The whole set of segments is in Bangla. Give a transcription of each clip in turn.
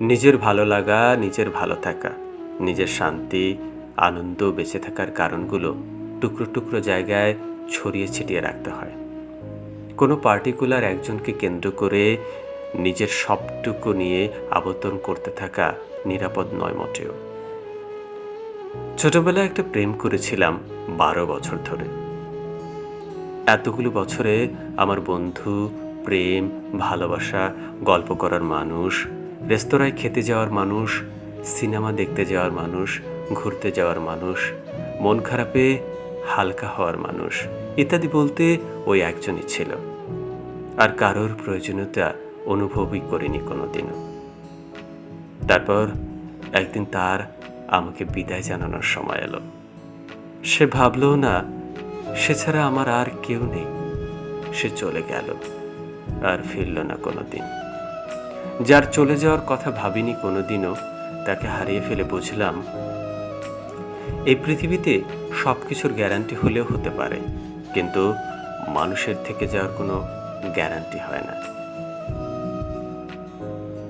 নিজের ভালো লাগা, নিজের ভালো থাকা, নিজের শান্তি, আনন্দ বেঁচে থাকার কারণগুলো টুকরো টুকরো জায়গায় ছড়িয়ে ছিটিয়ে রাখতে হয়। কোনো পার্টিকুলার একজনকে কেন্দ্র করে নিজের সবটুকু নিয়ে আবর্তন করতে থাকা নিরাপদ নয় মোটেও। ছোটবেলায় একটা প্রেম করেছিলাম বারো বছর ধরে। এতগুলো বছরে আমার বন্ধু, প্রেম, ভালোবাসা, গল্প করার মানুষ রেস্তোরাঁয় খেতে যাওয়ার মানুষ, সিনেমা দেখতে যাওয়ার মানুষ, ঘুরতে যাওয়ার মানুষ, মন খারাপে হালকা হওয়ার মানুষ, ইত্যাদি বলতে ওই একজনই ছিল। আর কারোর প্রয়োজনীয়তা অনুভবই করিনি কোনোদিনও। তারপর একদিন তার আমাকে বিদায় জানানোর সময় এলো। সে ভাবলো, না, সে ছাড়া আমার আর কেউ নেই। সে চলে গেল, আর ফিরল না কোনোদিন। যার চলে যাওয়ার কথা ভাবিনি কোনোদিনও, তাকে হারিয়ে ফেলে বুঝলাম। এই পৃথিবীতে সব কিছুর গ্যারান্টি হলেও হতে পারে, কিন্তু মানুষের থেকে যাওয়ার কোনো গ্যারান্টি হয় না।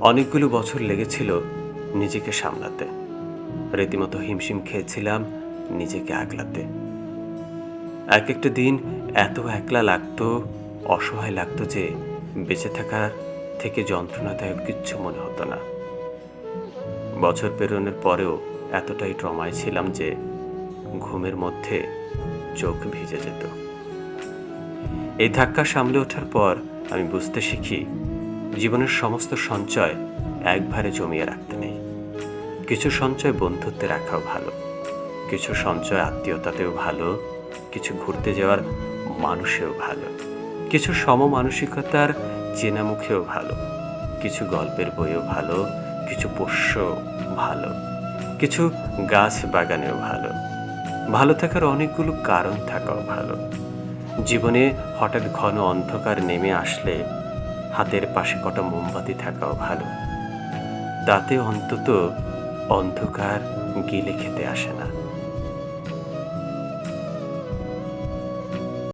অনেকগুলো বছর লেগেছিল নিজেকে সামলাতে। রীতিমতো হিমশিম খেয়েছিলাম নিজেকে আগলাতে। এক একটা দিন এত একলা লাগতো, অসহায় লাগতো যে বেঁচে থাকার থেকে যন্ত্রণাদায়ক কিচ্ছু মনে হতো না। বছর পেরোনোর পরেও এতটাই ট্রমায় ছিলাম যে ঘুমের মধ্যে চোখ ভিজে যেত। এই ধাক্কা সামলে ওঠার পর আমি বুঝতে শিখি, জীবনের সমস্ত সঞ্চয় একবারে জমিয়ে রাখতে নেই। কিছু সঞ্চয় বন্ধুত্বে রাখাও ভালো, কিছু সঞ্চয় আত্মীয়তাতেও ভালো, কিছু ঘুরতে যাওয়ার মানুষেও ভালো, কিছু সমমানসিকতার চেনা মুখেও ভালো। কিছু গল্পের বইও ভালো, কিছু পোষ্য ভালো, কিছু গাছ বাগানেও ভালো। ভালো থাকার অনেকগুলো কারণ থাকাও ভালো। জীবনে হঠাৎ ঘন অন্ধকার নেমে আসলে হাতের পাশে কটা মোমবাতি থাকাও ভালো। তাতে অন্তত অন্ধকার গিলে খেতে আসে না।